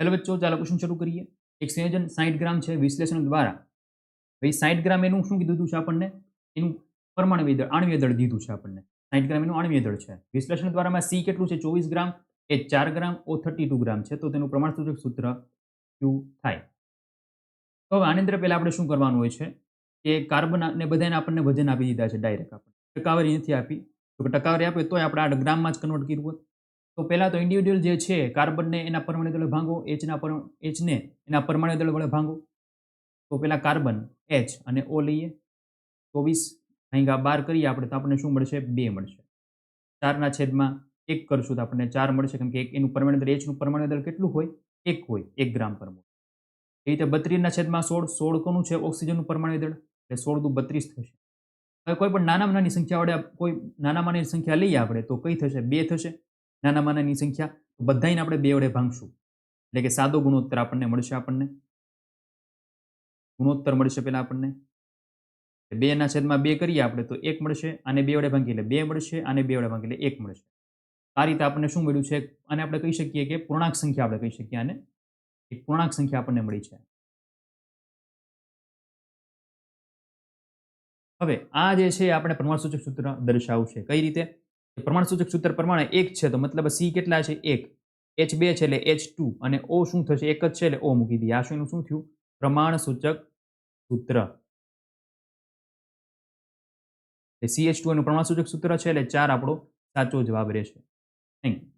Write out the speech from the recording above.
ચાલો બચ્ચો, ચાલો ક્વેશ્ચન શરૂ કરીએ. એક સંયોજન સાઠ ગ્રામ છે, વિશ્લેષણ દ્વારા. ભાઈ સાઠ ગ્રામ એનું શું કીધું છે આપણને? એનું પરમાણુ દળ આણવીય દળ દીધું છે આપણને. સાઠ ગ્રામ એનું આણવીય દળ છે. વિશ્લેષણ દ્વારામાં સી કેટલું છે? ચોવીસ ગ્રામ. એ ચાર ગ્રામ, ઓ થર્ટી ટુ ગ્રામ છે. તો તેનું પ્રમાણસૂચક સૂત્ર ક્યુ થાય? તો હવે આની અંદર પહેલાં આપણે શું કરવાનું હોય છે? કે કાર્બન ને બધાને આપણને વજન આપી દીધા છે, ડાયરેક્ટ આપણે. ટકાવારી નથી આપી. તો ટકાવારી આપે તોય આપણે આ ગ્રામમાં જ કન્વર્ટ કર્યું હોત. તો પહેલાં તો ઇન્ડિવિડ્યુઅલ જે છે, કાર્બનને એના પરમાણુ દળ ભાંગો એચના પર એચને એના પરમાણુ દળ વડે ભાંગો. તો પહેલાં કાર્બન એચ અને ઓ લઈએ. ચોવીસ અહીંગા બાર કરીએ આપણે તો આપણને શું મળશે? બે મળશે. ચારના છેદમાં એક કરશું તો આપણને ચાર મળશે કેમ કે એક એનું પરમાણુ દળ એચનું પરમાણુ દળ કેટલું હોય? એક હોય, એક ગ્રામ પર મોલ. એ રીતે બત્રીસના છેદમાં સોળ સોળ કોનું છે? ઓક્સિજનનું પરમાણુ દળ. એટલે સોળ દુ બત્રીસ થશે. હવે કોઈ પણ નાનામાં નાની સંખ્યા વડે કોઈ નાનામાં નાની સંખ્યા લઈએ આપણે તો કઈ થશે? બે થશે. નાનામાં નાની સંખ્યા, તો બધાને આપણે બે વડે ભાંગશું. એટલે કે સાદો ગુણોત્તર આપણને મળશે આપણને. ગુણોત્તર મળશે પહેલા આપણને. બે ના છેદમાં બે કરીએ આપણે, તો એક મળશે અને બે વડે ભાંગી એટલે બે મળશે અને બે વડે ભાંગી એટલે એક મળશે. આ રીતે આપણને શું મળ્યું છે? અને આપણે કહી શકીએ કે પૂર્ણાંક સંખ્યા આપણે કહી શકીએ, અને એક પૂર્ણાંક સંખ્યા આપણને મળી છે. હવે આ જે છે આપણે પ્રમાણસૂચક સૂત્ર દર્શાવવું છે. કઈ રીતે? પ્રમાણસૂચક સૂત્ર પ્રમાણે એક છે, તો મતલબ સી કેટલા છે? એક. એચ બે છે એટલે એચ ટુ અને ઓ શું થશે? એક જ છે એટલે ઓ મૂકી દઈએ. આ શું શું થયું? પ્રમાણસૂચક સૂત્ર. સી એચ ટુ એનું પ્રમાણસૂચક સૂત્ર છે એટલે ચાર આપણો સાચો જવાબ રહેશે. Thank you